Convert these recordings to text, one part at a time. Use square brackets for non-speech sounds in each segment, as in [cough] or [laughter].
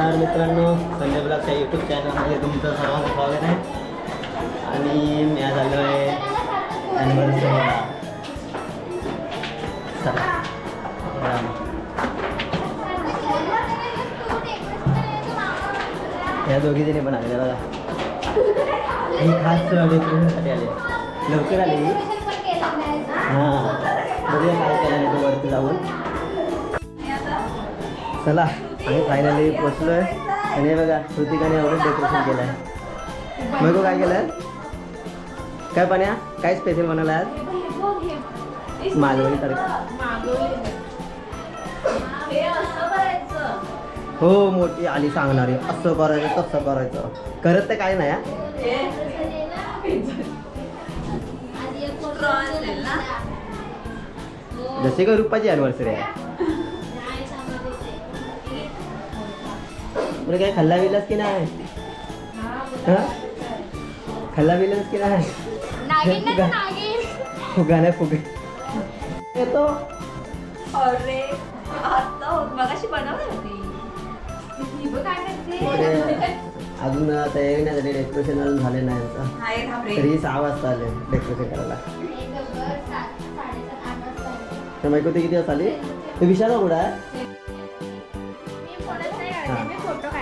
नमस्कार मित्रांनो संजय ब्लॉगच्या यूट्यूब चॅनलमध्ये तुमचं सर्वांचं स्वागत आहे. आणि मी आज आलो आहे ॲनिव्हर्सरीला चला या दोघी जणी पण आले बघा. ही खास डेकोरेशनसाठी आले लवकर आले? हां बघूया काय केलं नाही वरती जाऊन. चला. आम्ही फायनली पोचलो आहे आणि हे बघा श्रुतिकाने एवढं डेकोरेशन केलं आहे मग काय केलं काय पाण्या? काय स्पेशल बनवलं आज? मालवणी तडका. हो मोठी आली सांगणारी. असं करायचं तसं करायचं. करत तर काय नाही जसे का रुपाची ॲनिव्हर्सरी आहे. बरं काय खाल्ला बिलास की नाही? हा? खाल्ला बिलास की नाही? फुगाने फुगे. येतो? अरे आता मगाशी बनवली होती. ही बघ काय इकडे करते अजून तयारी नाही झाली डेकोरेशन अजून झाले नाही तरी सहा वाजता आले डेकोरेशन करायला. तर माहिती होती किती वाजता आली? ते विशाल कुठं आहे?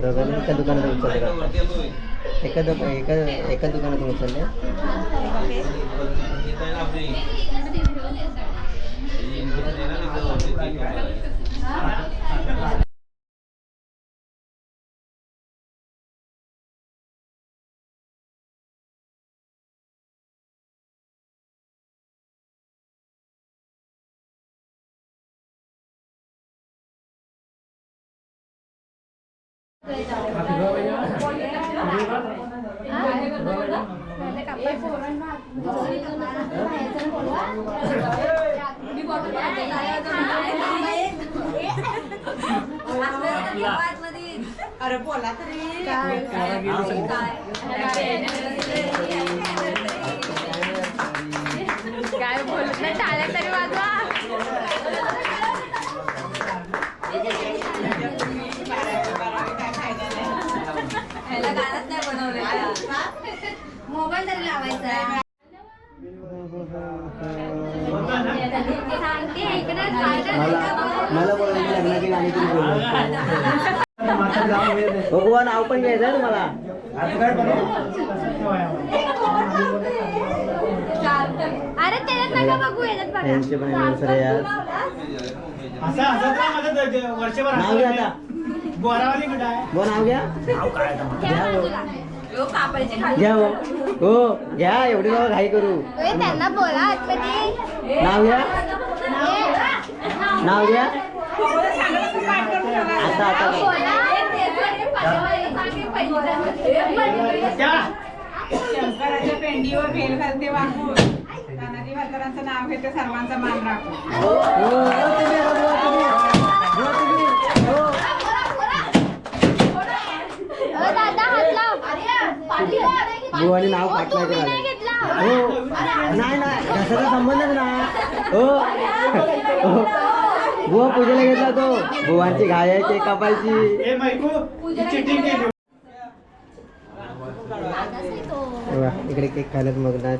दोघांनी एका दुकानातून उचलले का एका दुक एका एका दुकानातून उचलले अरे बोला तरी. काय? ह्याला गाणंच नाही बनवलेलं मोबाईल तरी लावायचा. सांगते इकडे मला लग्नाची गाणी तुम्ही भगवान नाव पण घ्यायचं आहे तुम्हाला. अरे त्याच्यात नका बघू याच्यात बघा. यांचे पण वर्षभर नाव घ्या बोरावाली कुठं आहे? हो नाव घ्या. घ्या हो. यो कापायची खाली. घ्या हो. हो घ्या एवढी बाबा घाई करू. त्यांना बोला आतमध्ये. नाव घ्या. नाव घ्या. आता आता. त्या शंकराच्या पेंडीवर भेल घालते वाकून तानाजी म्हातारांचं नाव घेते सर्वांचा मान राखून हो, हो, तुम्ही, हो, तुम्ही. हो, तुम्ही. अ, दादा हात लाव. बुवानी नाव घेतला. हो नाही नाही कशाचा संबंधच ना. हो. बुवा पूजेला घेतला तो. बुवांची घाय आहे केक कापायची इकडे केक खायलाच मग नाही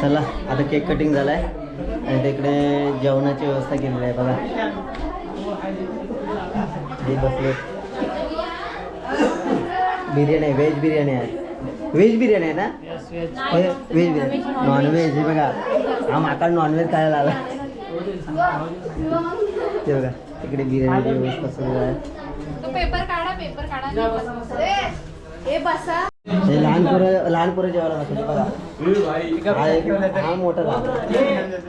चला आता केक कटिंग झालाय. आणि तिकडे जेवणाची व्यवस्था केलेली आहे बघा. हे बसले. बिर्याणी आहे व्हेज बिर्याणी आहे. व्हेज बिर्याणी आहे ना? व्हेज बिर्याणी. नॉन व्हेज हे बघा. हा माका नॉनव्हेज खायला आला. ते बघा तिकडे बिर्याणीची व्यवस्था सुरू आहे. तो पेपर काढा पेपर काढा. हे बसा. हे लहान पोरं लहान पोरं जेवायला बसले बघा. हा एक हा मोठा लहान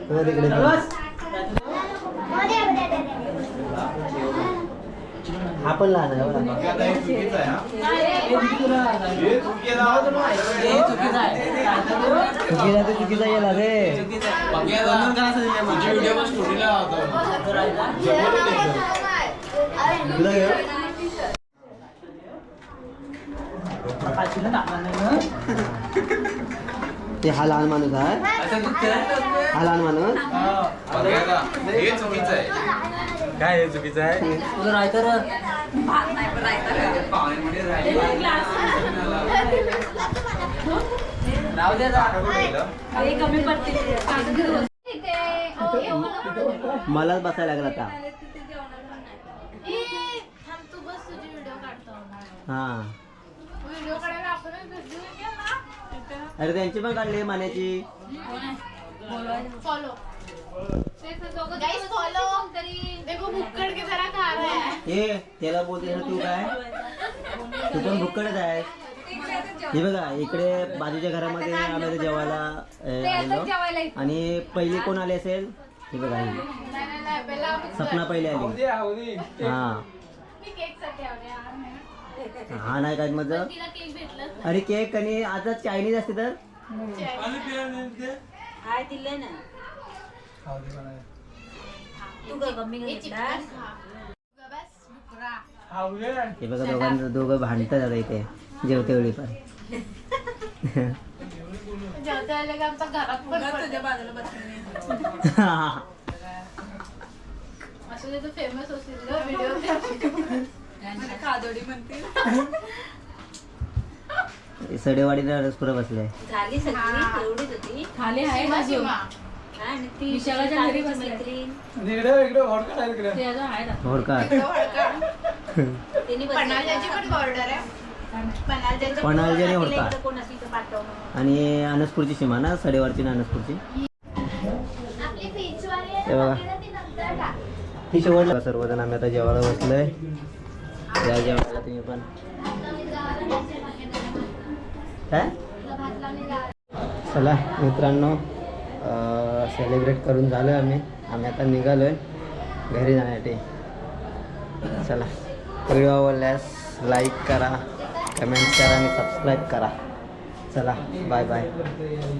तो तिकडे. हा पण लहान आहे बघा. चुकीचा तर चुकीचा गेला रे. तुला ते हा लहान माणूस आहे. हा लहान माणूस. हे. चुकीचं आहे. काय हे चुकीचं आहे? मलाच बसायला लागला आता. तू बस तुझी व्हिडिओ काढतो. हा. अरे त्यांची पण काढली मान्याची फॉलो गाइस फॉलो तरी देखो भुक्कड के जरा खा रहा है ए त्याला बोलते ना तू काय? तू पण भुक्कडच आहे हे बघा इकडे बाजूच्या घरामध्ये आम्ही जेवायला अं, आलेलो. आणि पहिली कोण आली असेल? हे बघा. नाही नाही नाही पहिला आम्ही सपना पहिले आली. हा. मी केकसाठी आले हा नाही काय मजा? तिला केक भेटलं अरे केक आणि आता चायनीज असते तर? हे हे बघा दोघांचं दोघं भांडतात आता इथे जेवते वेळी पण. फेमस [laughs] व्हिडिओ खादोडी म्हणते सडेवाडीला रसपुरा बसलाय. झाली सगळी एवढीच होती. खाली आहे आणि ती विशालाच्या घरी बसली. मैत्रीण. इकडे इकडे हॉटकट आहे इकडे. ते अजून आहे ना. होडका तिने पण बॉर्डर आहे. होडका कोण असेल तर पाठव आणि अनसपूरची सीमा ना सडेवाडची ना अनसपूरची? आपली फिचवाली हे बघा. ती नंतर टाक. ही शेवटला. सर्वजण आम्ही आता जेवायला बसलोय. या जेवायला तुम्ही पण. काय? चला मित्रांनो सेलिब्रेट करून झालं आम्ही. आम्ही आता निघालोय घरी जाण्यासाठी. चला व्हिडिओ आवडल्यास लाईक करा कमेंट करा आणि सबस्क्राईब करा. चला बाय बाय